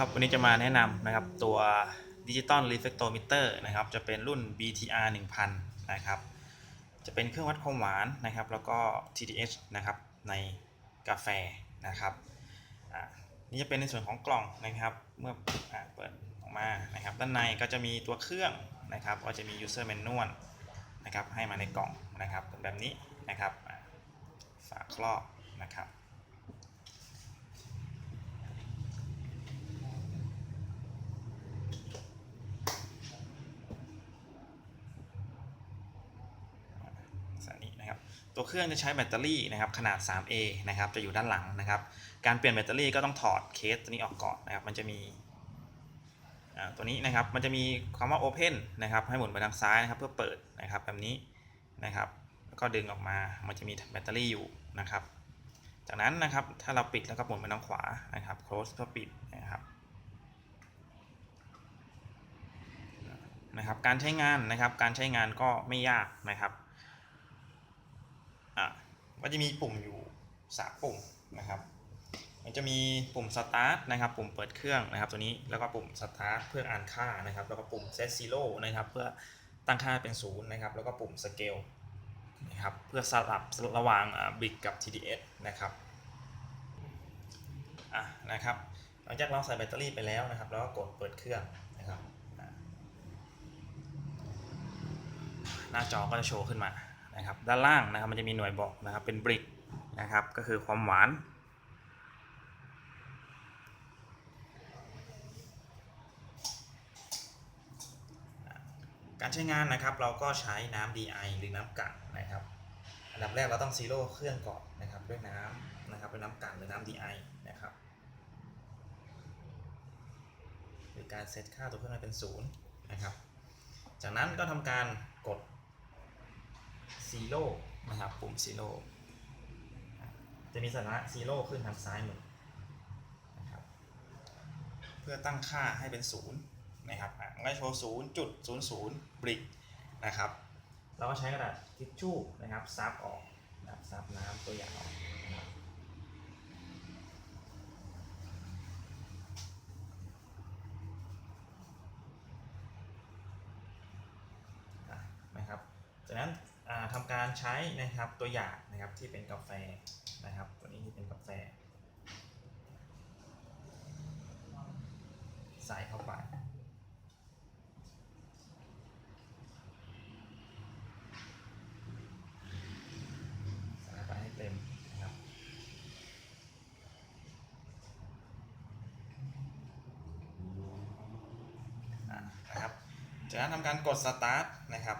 ครับวันนี้จะมาแนะนำนะครับตัวดิจิตอลรีเฟกโตมิเตอร์นะครับจะเป็นรุ่น BTR 1000นะครับจะเป็นเครื่องวัดความหวานนะครับแล้วก็ TDS นะครับในกาแฟนะครับนี่จะเป็นในส่วนของกล่องนะครับเมื่ออเปิดออกมานะครับด้านในก็จะมีตัวเครื่องนะครับก็จะมี user manual นะครับให้มาในกล่องนะครับเป็นแบบนี้นะครับอ่าฝาครอบนะครับ สายนี้นะครับ ตัวเครื่องจะใช้แบตเตอรี่นะครับขนาด 3A นะครับจะอยู่ด้านหลังนะครับ การเปลี่ยนแบตเตอรี่ก็ต้องถอดเคสตัวนี้ออกก่อนนะครับ มันจะมีตัวนี้นะครับมันจะมีคำว่า Open นะครับให้หมุนไปทางซ้ายนะครับเพื่อเปิดนะครับแบบนี้นะครับแล้วก็ดึงออกมามันจะมีแบตเตอรี่อยู่นะครับ จากนั้นนะครับถ้าเราปิดแล้วก็หมุนไปทางขวานะครับ close เพื่อปิดนะครับนะครับการใช้งานนะครับการใช้งานก็ไม่ยากนะครับ ก็จะมีปุ่มอยู่สามปุ่มนะครับ มันจะมีปุ่ม start นะครับ ปุ่มเปิดเครื่องนะครับ ตัวนี้ แล้วก็ปุ่ม start เพื่ออ่านค่านะครับ แล้วก็ปุ่ม set zero นะครับ เพื่อตั้งค่าเป็นศูนย์นะครับ แล้วก็ปุ่ม scale นะครับ เพื่อสลับระหว่างบิตกับ TDS นะครับ อะนะครับ หลังจากเราใส่แบตเตอรี่ไปแล้วนะครับ แล้วก็กดเปิดเครื่องนะครับ หน้าจอก็จะโชว์ขึ้นมา นะครับด้านล่างนะครับมันจะมีหน่วยบอกนะครับเป็นบริกนะครับก็คือความหวานการใช้งานนะครับเราก็ใช้น้ำ DI หรือน้ำกลั่นนะครับ อันดับแรกเราต้องซีโร่เครื่องก่อนนะครับด้วยน้ำนะครับด้วยน้ำกลั่นหรือน้ำ DI นะครับโดยการเซตค่าตัวเครื่องให้เป็นศูนย์นะครับ จากนั้นก็ทำการกด ซีโร่นะครับปุ่มซีโร่จะมีสัญลักษณ์ซีโร่ขึ้นทางซ้ายมือนะครับเพื่อตั้งค่าให้เป็นศูนย์นะครับมันก็โชว์ศูนย์จุดศูนย์ศูนย์บริกนะครับ เราก็ใช้กระดาษทิชชู่นะครับซับออกนะครับซับน้ำตัวอย่างออกนะครับอะนะครับจากนั้นอ่าทำ การใช้นะครับตัวอย่างนะครับที่เป็นกาแฟนะครับ ตัวนี้ที่เป็นกาแฟ ใส่เข้าไปใส่ไปให้เต็มนะครับนะครับจากนั้นทำการกด start นะครับ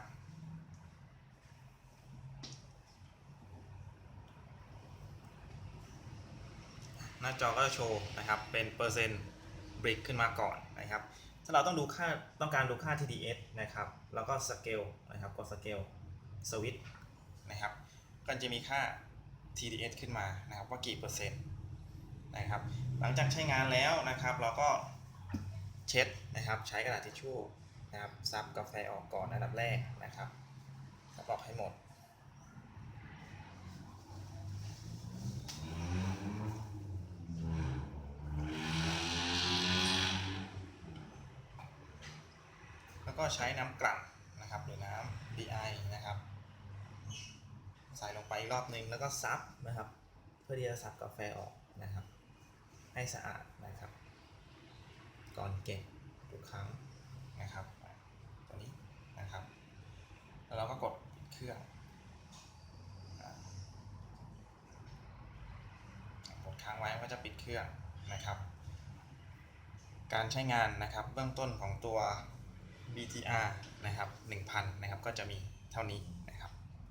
น้าจอก็จะโชว์นะครับเป็นเปอร์เซ็นต์บริกขึ้นมาก่อนนะครับ ถ้าเราต้องดูค่าต้องการดูค่า TDS นะครับ แล้วก็สเกลนะครับกดสเกลสวิตนะครับก็จะมีค่า TDS ขึ้นมานะครับว่ากี่เปอร์เซ็นต์นะครับ หลังจากใช้งานแล้วนะครับ เราก็เช็ดนะครับ ใช้กระดาษทิชชู่นะครับซับกาแฟออกก่อนอันดับแรกนะครับซับออกให้หมด แล้วก็ใช้น้ำกลั่นนะครับหรือน้ำ DI นะครับ ใส่ลงไปรอบหนึ่งแล้วก็ซับนะครับ เพื่อที่จะซับกาแฟออกนะครับ ให้สะอาดนะครับ ก่อนเก็บทุกครั้งนะครับตัวนี้นะครับ แล้วเราก็กดปิดเครื่องกดค้างไว้ก็จะปิดเครื่องนะครับ การใช้งานนะครับเบื้องต้นของตัว BTR นะครับ 1,000 นะครับ ก็จะมีเท่านี้